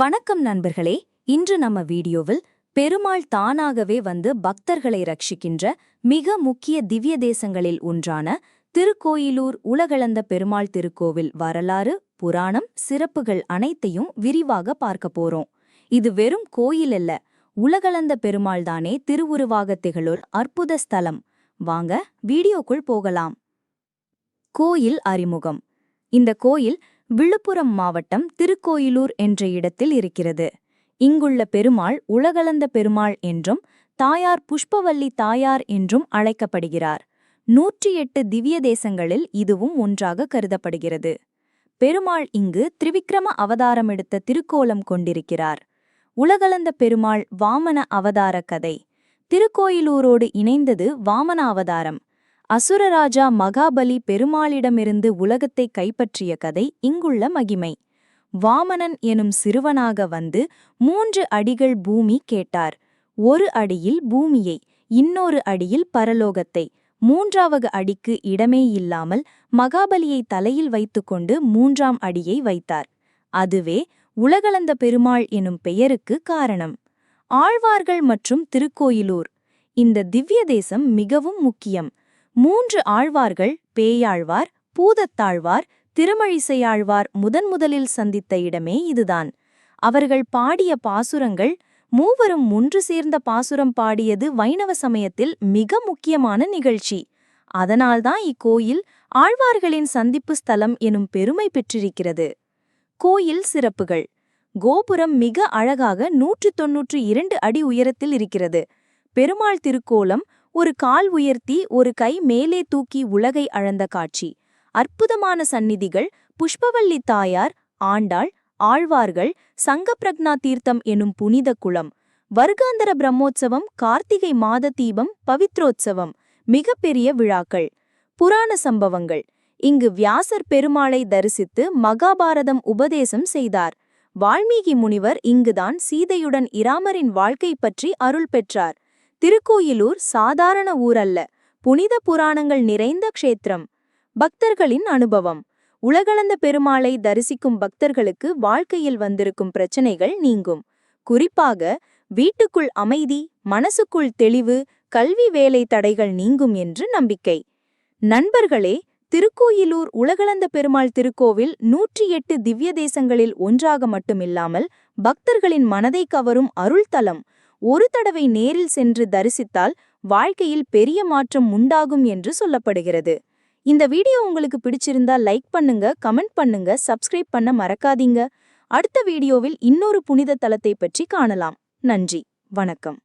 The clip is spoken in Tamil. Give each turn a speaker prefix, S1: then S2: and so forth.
S1: வணக்கம் நண்பர்களே. இன்று நம்ம வீடியோவில் பெருமாள் தானாகவே வந்து பக்தர்களை ரட்சிக்கின்ற மிக முக்கிய திவ்ய தேசங்களில் ஒன்றான திருக்கோயிலூர் உலகளந்த பெருமாள் திருக்கோவில் வரலாறு புராணம் சிறப்புகள் அனைத்தையும் விரிவாக பார்க்க போறோம். இது வெறும் கோயில் அல்ல உலகளந்த பெருமாள் தானே திருவுருவாக திகழோர் அற்புத ஸ்தலம். வாங்க வீடியோக்குள் போகலாம். கோயில் அறிமுகம். இந்த கோயில் விழுப்புரம் மாவட்டம் திருக்கோயிலூர் என்ற இடத்தில் இருக்கிறது. இங்குள்ள பெருமாள் உலகளந்த பெருமாள் என்றும் தாயார் புஷ்பவல்லி தாயார் என்றும் அழைக்கப்படுகிறார். நூற்றி எட்டு திவ்ய தேசங்களில் இதுவும் ஒன்றாக கருதப்படுகிறது. பெருமாள் இங்கு திரிவிக்ரம அவதாரம் எடுத்த திருக்கோலம் கொண்டிருக்கிறார். உலகளந்த பெருமாள் வாமன அவதார கதை. திருக்கோயிலூரோடு இணைந்தது வாமன அவதாரம். அசுரராஜா மகாபலி பெருமாளிடமிருந்து உலகத்தை கைப்பற்றிய கதை இங்குள்ள மகிமை. வாமனன் எனும் சிறுவனாக வந்து மூன்று அடிகள் பூமி கேட்டார். ஒரு அடியில் பூமியை இன்னொரு அடியில் பரலோகத்தை. மூன்றாவது அடிக்கு இடமே இல்லாமல் மகாபலியை தலையில் வைத்துக்கொண்டு மூன்றாம் அடியை வைத்தார். அதுவே உலகளந்த பெருமாள் எனும் பெயருக்கு காரணம். ஆழ்வார்கள் மற்றும் திருக்கோயிலூர். இந்த திவ்ய தேசம் மிகவும் முக்கியம். மூன்று ஆழ்வார்கள் பேயாழ்வார் பூதத்தாழ்வார் திருமழிசையாழ்வார் முதன் முதலில் சந்தித்த இடமே இதுதான். அவர்கள் பாடிய பாசுரங்கள் மூவரும் ஒன்று சேர்ந்த பாசுரம் பாடியது வைணவ சமயத்தில் மிக முக்கியமான நிகழ்ச்சி. அதனால்தான் இக்கோயில் ஆழ்வார்களின் சந்திப்பு ஸ்தலம் எனும் பெருமை பெற்றிருக்கிறது. கோயில் சிறப்புகள். கோபுரம் மிக அழகாக நூற்று தொன்னூற்று இரண்டு அடி உயரத்தில் இருக்கிறது. பெருமாள் திருக்கோலம் ஒரு கால் உயர்த்தி ஒரு கை மேலே தூக்கி உலகை அழந்த காட்சி. அற்புதமான சந்நிதிகள் புஷ்பவல்லி தாயார் ஆண்டாள் ஆழ்வார்கள் சங்கப்பிரக்னா தீர்த்தம் எனும் புனித குளம் வருகாந்தர பிரம்மோற்சவம் கார்த்திகை மாத தீபம் பவித்ரோத்சவம் மிகப்பெரிய விழாக்கள் புராண சம்பவங்கள். இங்கு வியாசர் பெருமாளை தரிசித்து மகாபாரதம் உபதேசம் செய்தார். வால்மீகி முனிவர் இங்குதான் சீதையுடன் இராமரின் வாழ்க்கை பற்றி அருள் பெற்றார். திருக்கோயிலூர் சாதாரண ஊரல்ல. புனித புராணங்கள் நிறைந்த க்ஷேத்திரம். பக்தர்களின் அனுபவம். உலகளந்த பெருமாளை தரிசிக்கும் பக்தர்களுக்கு வாழ்க்கையில் வந்திருக்கும் பிரச்சனைகள் நீங்கும். குறிப்பாக வீட்டுக்குள் அமைதி மனசுக்குள் தெளிவு கல்வி வேலை தடைகள் நீங்கும் என்று நம்பிக்கை. நண்பர்களே திருக்கோயிலூர் உலகளந்த பெருமாள் திருக்கோவில் நூற்றி எட்டு திவ்ய தேசங்களில் ஒன்றாக மட்டுமில்லாமல் பக்தர்களின் மனதை கவரும் அருள்தலம் ஒரு தடவை நேரில் சென்று தரிசித்தால் வாழ்க்கையில் பெரிய மாற்றம் உண்டாகும் என்று சொல்லப்படுகிறது. இந்த வீடியோ உங்களுக்கு பிடிச்சிருந்தா லைக் பண்ணுங்க கமெண்ட் பண்ணுங்க சப்ஸ்கிரைப் பண்ண மறக்காதீங்க. அடுத்த வீடியோவில் இன்னொரு புனித தலத்தை பற்றி காணலாம். நன்றி வணக்கம்.